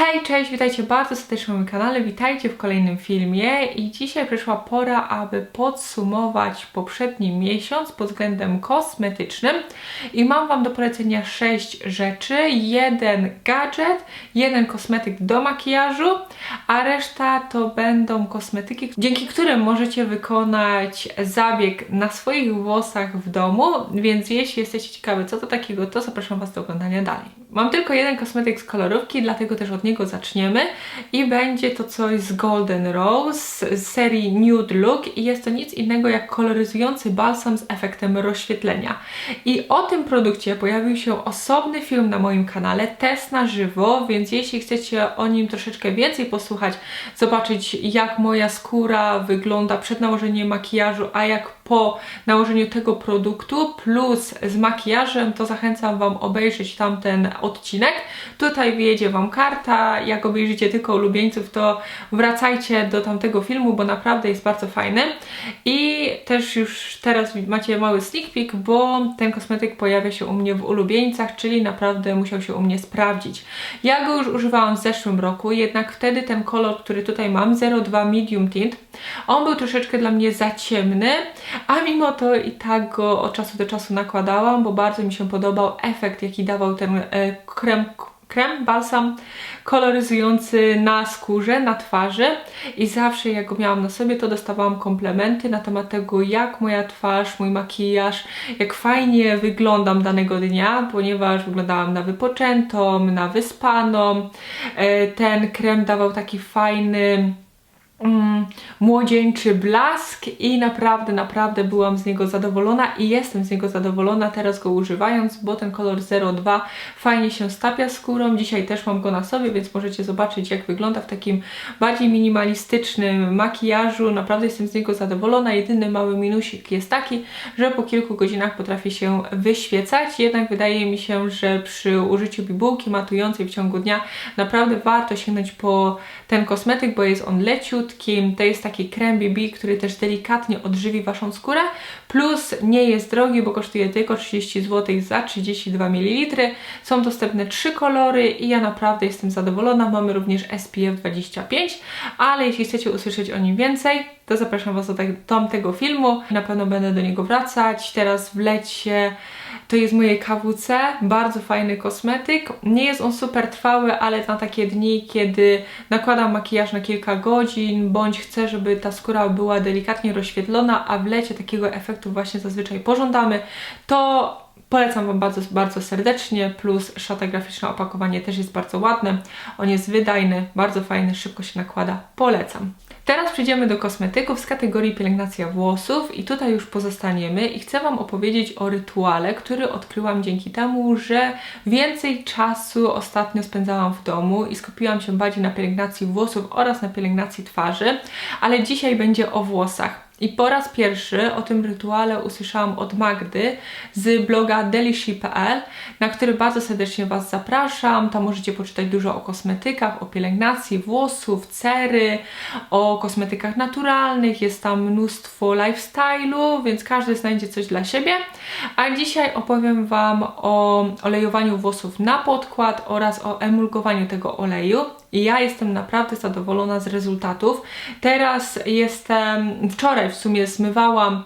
Hej, cześć, witajcie bardzo serdecznie na moim kanale, witajcie w kolejnym filmie i dzisiaj przyszła pora, aby podsumować poprzedni miesiąc pod względem kosmetycznym i mam Wam do polecenia 6 rzeczy, jeden gadżet, jeden kosmetyk do makijażu, a reszta to będą kosmetyki, dzięki którym możecie wykonać zabieg na swoich włosach w domu, więc jeśli jesteście ciekawi co to takiego, to zapraszam Was do oglądania dalej. Mam tylko jeden kosmetyk z kolorówki, dlatego też od niego zaczniemy. I będzie to coś z Golden Rose z serii Nude Look. I jest to nic innego jak koloryzujący balsam z efektem rozświetlenia. I o tym produkcie pojawił się osobny film na moim kanale, test na żywo, więc jeśli chcecie o nim troszeczkę więcej posłuchać, zobaczyć jak moja skóra wygląda przed nałożeniem makijażu, a jak po nałożeniu tego produktu plus z makijażem, to zachęcam Wam obejrzeć tamten odcinek. Tutaj wyjedzie Wam karta, jak obejrzycie tylko ulubieńców, to wracajcie do tamtego filmu, bo naprawdę jest bardzo fajny. I też już teraz macie mały sneak peek, bo ten kosmetyk pojawia się u mnie w ulubieńcach, czyli naprawdę musiał się u mnie sprawdzić. Ja go już używałam w zeszłym roku, jednak wtedy ten kolor, który tutaj mam, 02 Medium Tint, on był troszeczkę dla mnie za ciemny, a mimo to i tak go od czasu do czasu nakładałam, bo bardzo mi się podobał efekt, jaki dawał ten e, krem krem, balsam koloryzujący na skórze, na twarzy i zawsze jak go miałam na sobie, to dostawałam komplementy na temat tego, jak moja twarz, mój makijaż, jak fajnie wyglądam danego dnia, ponieważ wyglądałam na wypoczętą, na wyspaną. E, ten krem dawał taki fajny mm, młodzieńczy blask i naprawdę, naprawdę byłam z niego zadowolona i jestem z niego zadowolona teraz go używając, bo ten kolor 02 fajnie się stapia skórą. Dzisiaj też mam go na sobie, więc możecie zobaczyć jak wygląda w takim bardziej minimalistycznym makijażu. Naprawdę jestem z niego zadowolona. Jedyny mały minusik jest taki, że po kilku godzinach potrafi się wyświecać, jednak wydaje mi się, że przy użyciu bibułki matującej w ciągu dnia naprawdę warto sięgnąć po ten kosmetyk, bo jest on leciut, to jest taki krem BB, który też delikatnie odżywi Waszą skórę, plus nie jest drogi, bo kosztuje tylko 30 zł za 32 ml. Są dostępne trzy kolory i ja naprawdę jestem zadowolona. Mamy również SPF 25, ale jeśli chcecie usłyszeć o nim więcej, to zapraszam Was do tamtego filmu. Na pewno będę do niego wracać. Teraz w lecie to jest moje KWC, bardzo fajny kosmetyk. Nie jest on super trwały, ale na takie dni, kiedy nakładam makijaż na kilka godzin, bądź chcę, żeby ta skóra była delikatnie rozświetlona, a w lecie takiego efektu właśnie zazwyczaj pożądamy, to Polecam Wam bardzo, bardzo serdecznie, plus szata graficzna opakowanie też jest bardzo ładne. On jest wydajny, bardzo fajny, szybko się nakłada. Polecam. Teraz przejdziemy do kosmetyków z kategorii pielęgnacja włosów i tutaj już pozostaniemy i chcę Wam opowiedzieć o rytuale, który odkryłam dzięki temu, że więcej czasu ostatnio spędzałam w domu i skupiłam się bardziej na pielęgnacji włosów oraz na pielęgnacji twarzy, ale dzisiaj będzie o włosach. I po raz pierwszy o tym rytuale usłyszałam od Magdy z bloga delishi.pl, na który bardzo serdecznie Was zapraszam. Tam możecie poczytać dużo o kosmetykach, o pielęgnacji włosów, cery, o kosmetykach naturalnych. Jest tam mnóstwo lifestyle'u, więc każdy znajdzie coś dla siebie. A dzisiaj opowiem Wam o olejowaniu włosów na podkład oraz o emulgowaniu tego oleju. I ja jestem naprawdę zadowolona z rezultatów. Teraz jestem, wczoraj w sumie zmywałam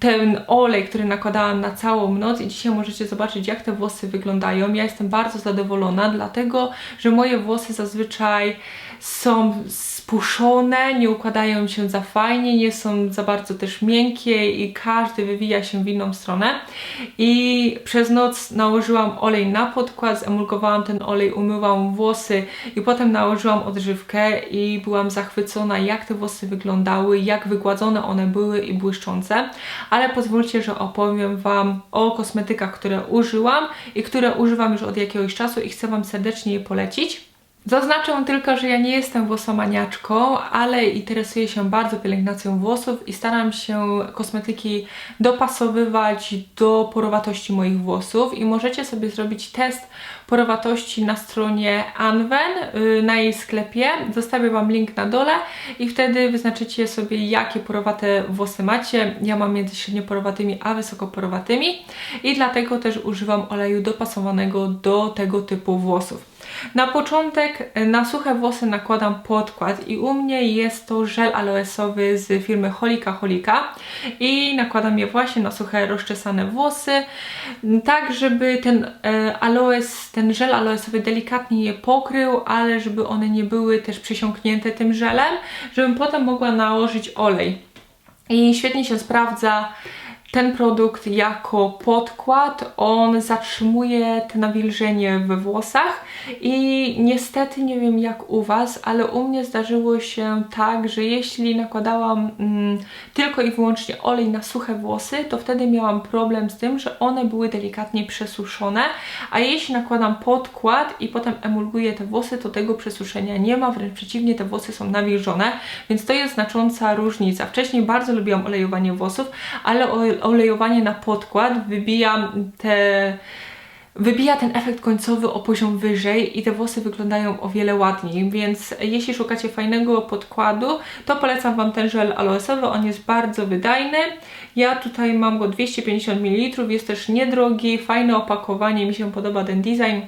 ten olej, który nakładałam na całą noc i dzisiaj możecie zobaczyć jak te włosy wyglądają. Ja jestem bardzo zadowolona, dlatego, że moje włosy zazwyczaj są spuszczone, nie układają się za fajnie, nie są za bardzo też miękkie i każdy wywija się w inną stronę. I przez noc nałożyłam olej na podkład, zemulgowałam ten olej, umywałam włosy i potem nałożyłam odżywkę i byłam zachwycona jak te włosy wyglądały, jak wygładzone one były i błyszczące. Ale pozwólcie, że opowiem Wam o kosmetykach, które użyłam i które używam już od jakiegoś czasu i chcę Wam serdecznie je polecić. Zaznaczę tylko, że ja nie jestem włosomaniaczką, ale interesuję się bardzo pielęgnacją włosów i staram się kosmetyki dopasowywać do porowatości moich włosów i możecie sobie zrobić test porowatości na stronie Anwen y, na jej sklepie. Zostawię Wam link na dole i wtedy wyznaczycie sobie jakie porowate włosy macie. Ja mam między średnio porowatymi a wysoko porowatymi i dlatego też używam oleju dopasowanego do tego typu włosów. Na początek e, na suche włosy nakładam podkład i u mnie jest to żel aloesowy z firmy Holika Holika i nakładam je właśnie na suche rozczesane włosy, tak żeby ten e, aloes, ten żel aloesowy delikatnie je pokrył, ale żeby one nie były też przysiąknięte tym żelem, żebym potem mogła nałożyć olej. I świetnie się sprawdza ten produkt jako podkład, on zatrzymuje te nawilżenie we włosach i niestety nie wiem jak u Was, ale u mnie zdarzyło się tak, że jeśli nakładałam mm, tylko i wyłącznie olej na suche włosy, to wtedy miałam problem z tym, że one były delikatnie przesuszone, a jeśli nakładam podkład i potem emulguję te włosy, to tego przesuszenia nie ma, wręcz przeciwnie, te włosy są nawilżone, więc to jest znacząca różnica. Wcześniej bardzo lubiłam olejowanie włosów, ale olejowanie na podkład wybija te wybija ten efekt końcowy o poziom wyżej i te włosy wyglądają o wiele ładniej, więc jeśli szukacie fajnego podkładu, to polecam Wam ten żel aloesowy, on jest bardzo wydajny. Ja tutaj mam go 250 ml, jest też niedrogi, fajne opakowanie, mi się podoba ten design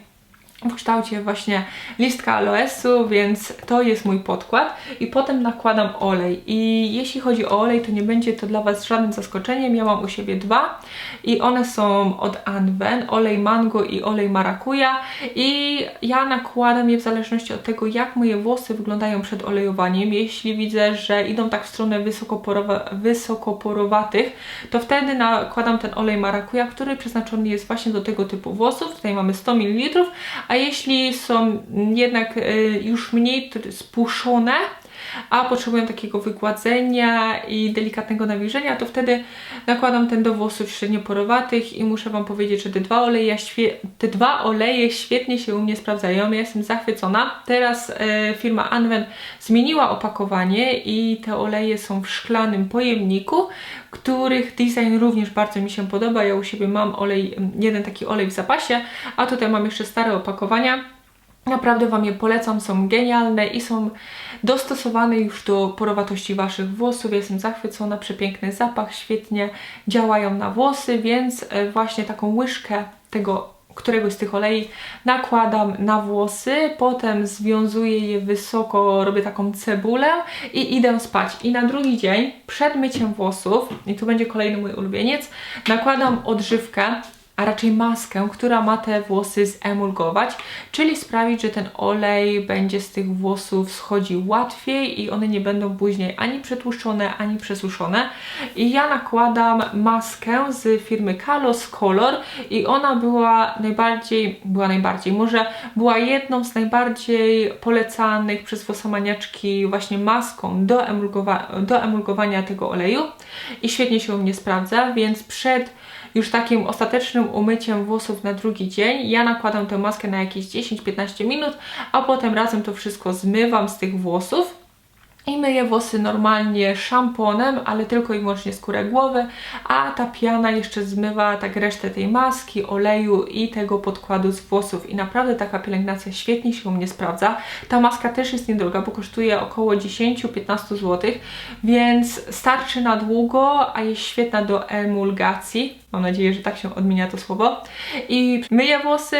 w kształcie właśnie listka aloesu, więc to jest mój podkład. I potem nakładam olej. I jeśli chodzi o olej, to nie będzie to dla Was żadnym zaskoczeniem, ja mam u siebie dwa i one są od Anwen, olej mango i olej marakuja. I ja nakładam je w zależności od tego, jak moje włosy wyglądają przed olejowaniem, jeśli widzę, że idą tak w stronę wysokoporowa wysokoporowatych, to wtedy nakładam ten olej marakuja, który przeznaczony jest właśnie do tego typu włosów, tutaj mamy 100 ml, a jeśli są jednak e, już mniej spuszczone, a potrzebują takiego wygładzenia i delikatnego nawilżenia, to wtedy nakładam ten do włosów średnioporowatych i muszę Wam powiedzieć, że te dwa oleje, te dwa oleje świetnie się u mnie sprawdzają. Ja jestem zachwycona. Teraz e, firma Anwen zmieniła opakowanie i te oleje są w szklanym pojemniku, których design również bardzo mi się podoba. Ja u siebie mam olej, jeden taki olej w zapasie, a tutaj mam jeszcze stare opakowania. Naprawdę Wam je polecam, są genialne i są dostosowane już do porowatości Waszych włosów. Jestem zachwycona, przepiękny zapach, świetnie działają na włosy, więc e, właśnie taką łyżkę tego któregoś z tych olei nakładam na włosy, potem związuję je wysoko, robię taką cebulę i idę spać. I na drugi dzień, przed myciem włosów, i tu będzie kolejny mój ulubieniec, nakładam odżywkę a raczej maskę, która ma te włosy zemulgować, czyli sprawić, że ten olej będzie z tych włosów schodził łatwiej i one nie będą później ani przetłuszczone, ani przesuszone. I ja nakładam maskę z firmy Kalos Color i ona była najbardziej, była najbardziej, może była jedną z najbardziej polecanych przez włosomaniaczki właśnie maską do, emulgowa do emulgowania tego oleju i świetnie się u mnie sprawdza, więc przed już takim ostatecznym umyciem włosów na drugi dzień. Ja nakładam tę maskę na jakieś 10-15 minut, a potem razem to wszystko zmywam z tych włosów i myję włosy normalnie szamponem, ale tylko i wyłącznie skórę głowy, a ta piana jeszcze zmywa tak resztę tej maski, oleju i tego podkładu z włosów i naprawdę taka pielęgnacja świetnie się u mnie sprawdza. Ta maska też jest niedroga, bo kosztuje około 10-15 zł, więc starczy na długo, a jest świetna do emulgacji, Mam nadzieję, że tak się odmienia to słowo. I myję włosy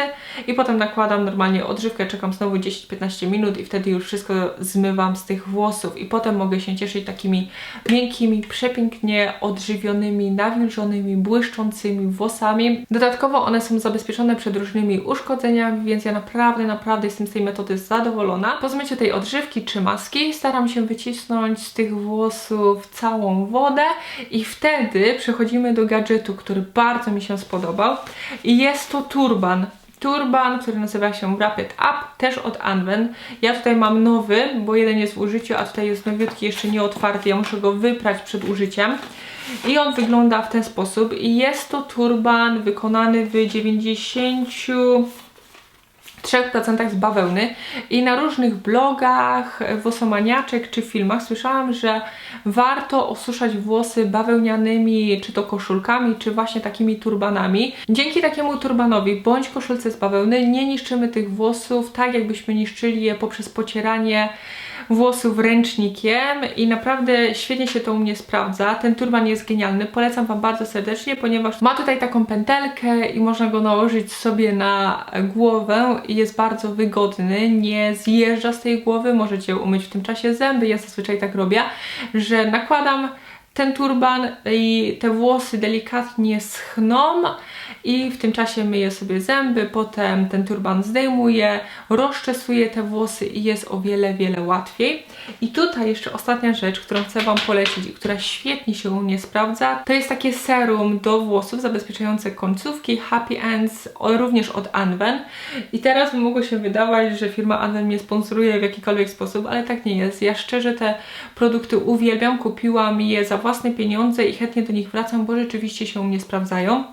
i potem nakładam normalnie odżywkę, czekam znowu 10-15 minut i wtedy już wszystko zmywam z tych włosów i potem mogę się cieszyć takimi miękkimi, przepięknie odżywionymi, nawilżonymi, błyszczącymi włosami. Dodatkowo one są zabezpieczone przed różnymi uszkodzeniami, więc ja naprawdę, naprawdę jestem z tej metody zadowolona. Po zmyciu tej odżywki czy maski staram się wycisnąć z tych włosów całą wodę i wtedy przechodzimy do gadżetu, który bardzo mi się spodobał i jest to turban. Turban, który nazywa się Rapid Up, też od Anwen. Ja tutaj mam nowy, bo jeden jest w użyciu, a tutaj jest nowiutki, jeszcze nie otwarty. Ja muszę go wyprać przed użyciem. I on wygląda w ten sposób. Jest to turban wykonany w 90 3% z bawełny i na różnych blogach, włosomaniaczek czy filmach słyszałam, że warto osuszać włosy bawełnianymi, czy to koszulkami, czy właśnie takimi turbanami. Dzięki takiemu turbanowi bądź koszulce z bawełny nie niszczymy tych włosów tak, jakbyśmy niszczyli je poprzez pocieranie włosów ręcznikiem i naprawdę świetnie się to u mnie sprawdza. Ten turban jest genialny, polecam Wam bardzo serdecznie, ponieważ ma tutaj taką pętelkę i można go nałożyć sobie na głowę i jest bardzo wygodny, nie zjeżdża z tej głowy, możecie umyć w tym czasie zęby, ja zazwyczaj tak robię, że nakładam ten turban i te włosy delikatnie schną i w tym czasie myję sobie zęby, potem ten turban zdejmuję, rozczesuję te włosy i jest o wiele, wiele łatwiej. I tutaj jeszcze ostatnia rzecz, którą chcę Wam polecić i która świetnie się u mnie sprawdza, to jest takie serum do włosów zabezpieczające końcówki Happy Ends, również od Anwen. I teraz by mogło się wydawać, że firma Anwen mnie sponsoruje w jakikolwiek sposób, ale tak nie jest. Ja szczerze te produkty uwielbiam, kupiłam je za własne pieniądze i chętnie do nich wracam, bo rzeczywiście się u mnie sprawdzają.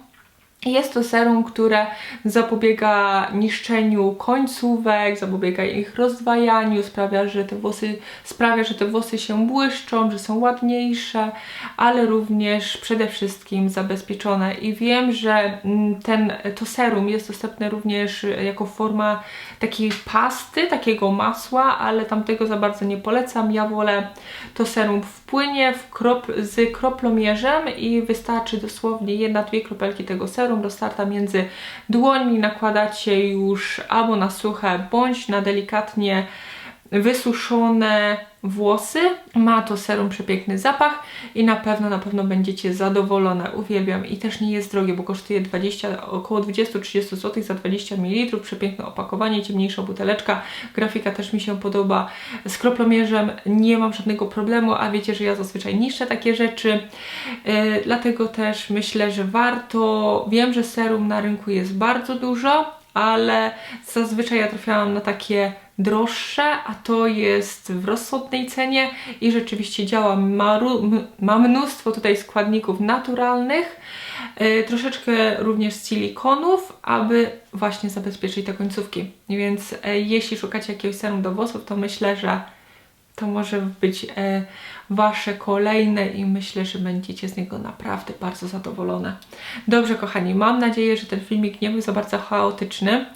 Jest to serum, które zapobiega niszczeniu końcówek, zapobiega ich rozdwajaniu, sprawia, że te włosy, sprawia, że te włosy się błyszczą, że są ładniejsze, ale również przede wszystkim zabezpieczone. I wiem, że mm, ten, to serum jest dostępne również jako forma takiej pasty, takiego masła, ale tamtego za bardzo nie polecam. Ja wolę to serum wpłynie w krop, z kroplomierzem i wystarczy dosłownie jedna, dwie kropelki tego serum roztarta między dłońmi. Nakładacie już albo na suche, bądź na delikatnie wysuszone włosy. Ma to serum przepiękny zapach i na pewno, na pewno będziecie zadowolone. Uwielbiam i też nie jest drogie, bo kosztuje 20, około 20-30 zł za 20 ml. Przepiękne opakowanie, ciemniejsza buteleczka. Grafika też mi się podoba. Z kroplomierzem nie mam żadnego problemu, a wiecie, że ja zazwyczaj niszczę takie rzeczy. Yy, dlatego też myślę, że warto. Wiem, że serum na rynku jest bardzo dużo, ale zazwyczaj ja trafiałam na takie droższe, a to jest w rozsądnej cenie i rzeczywiście działa. Ma, ma mnóstwo tutaj składników naturalnych, yy, troszeczkę również silikonów, aby właśnie zabezpieczyć te końcówki. Więc yy, jeśli szukacie jakiegoś serum do włosów, to myślę, że to może być e, Wasze kolejne i myślę, że będziecie z niego naprawdę bardzo zadowolone. Dobrze, kochani, mam nadzieję, że ten filmik nie był za bardzo chaotyczny,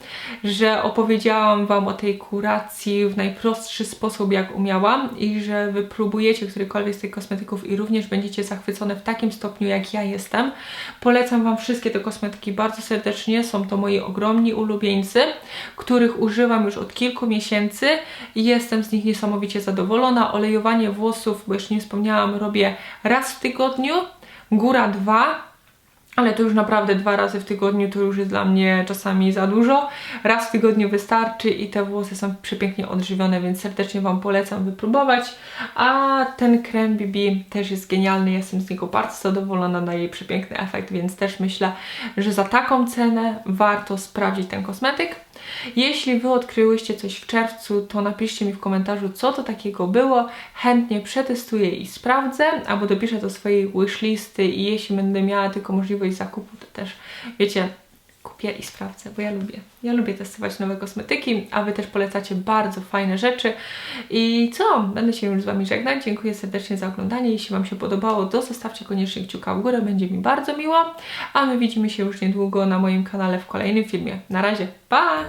że opowiedziałam Wam o tej kuracji w najprostszy sposób, jak umiałam i że wypróbujecie którykolwiek z tych kosmetyków i również będziecie zachwycone w takim stopniu, jak ja jestem. Polecam Wam wszystkie te kosmetyki bardzo serdecznie. Są to moi ogromni ulubieńcy, których używam już od kilku miesięcy i jestem z nich niesamowicie zadowolona. Olejowanie włosów, bo jeszcze nie wspomniałam, robię raz w tygodniu, góra dwa, ale to już naprawdę dwa razy w tygodniu to już jest dla mnie czasami za dużo. Raz w tygodniu wystarczy i te włosy są przepięknie odżywione, więc serdecznie Wam polecam wypróbować. A ten krem BB też jest genialny, jestem z niego bardzo zadowolona, daje przepiękny efekt, więc też myślę, że za taką cenę warto sprawdzić ten kosmetyk. Jeśli Wy odkryłyście coś w czerwcu, to napiszcie mi w komentarzu, co to takiego było. Chętnie przetestuję i sprawdzę, albo dopiszę do swojej wishlisty i jeśli będę miała tylko możliwość zakupu, to też, wiecie, kupię i sprawdzę, bo ja lubię. Ja lubię testować nowe kosmetyki, a Wy też polecacie bardzo fajne rzeczy. I co? Będę się już z Wami żegnać. Dziękuję serdecznie za oglądanie. Jeśli Wam się podobało, to zostawcie koniecznie kciuka w górę, będzie mi bardzo miło. A my widzimy się już niedługo na moim kanale w kolejnym filmie. Na razie, pa!